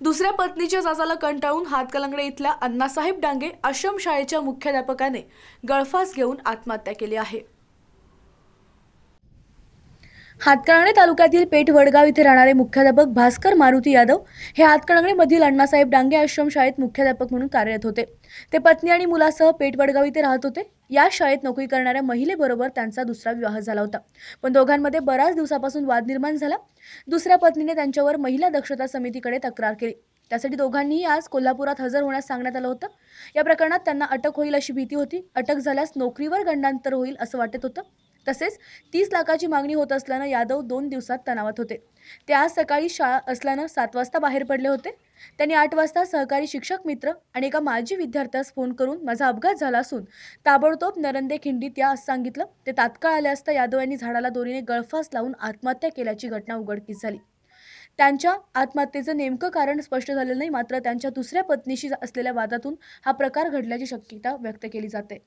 दुसऱ्या पत्नीच्या जाचाला कंटाळून हातकलंगडे इथल्या अण्णासाहेब डांगे आश्रमशाळेच्या मुख्याध्यापकाने गळफास घेऊन आत्महत्या केली आहे. हातकणंगणे तालुक्यातील पेठ वडगाव इथे राहणारे मुख्याध्यापक भास्कर मारुती यादव हे हातकणंगणेमधील अण्णासाहेब डांगे आश्रमशाळेत मुख्याध्यापक म्हणून कार्यरत होते. ते पत्नी आणि मुलासह पेठ वडगाव इथे राहत होते. या शाळेत नोकरी करणाऱ्या महिलेबरोबर त्यांचा दुसरा विवाह झाला होता. पण दोघांमध्ये बऱ्याच दिवसापासून वाद निर्माण झाला. दुसऱ्या पत्नीने त्यांच्यावर महिला दक्षता समितीकडे तक्रार केली. त्यासाठी दोघांनीही आज कोल्हापुरात हजर होण्यास सांगण्यात आलं होतं. या प्रकरणात त्यांना अटक होईल अशी भीती होती. अटक झाल्यास नोकरीवर गंडांतर होईल असं वाटत होतं. तसेच तीस लाखाची मागणी होत असल्यानं यादव दोन दिवसात तणावात होते. ते आज सकाळी शाळा असल्यानं सात वाजता बाहेर पडले होते. त्यांनी आठ वाजता सहकारी शिक्षक मित्र आणि एका माजी विद्यार्थ्यास फोन करून माझा अपघात झाला असून ताबडतोब नरंदे खिंडीत या असं सांगितलं. ते तात्काळ आले असता यादव यांनी झाडाला दोरीने गळफास लावून आत्महत्या केल्याची घटना उघडकीस झाली. त्यांच्या आत्महत्येचं नेमकं कारण स्पष्ट झालेलं नाही मात्र त्यांच्या दुसऱ्या पत्नीशी असलेल्या वादातून हा प्रकार घडल्याची शक्यता व्यक्त केली जाते.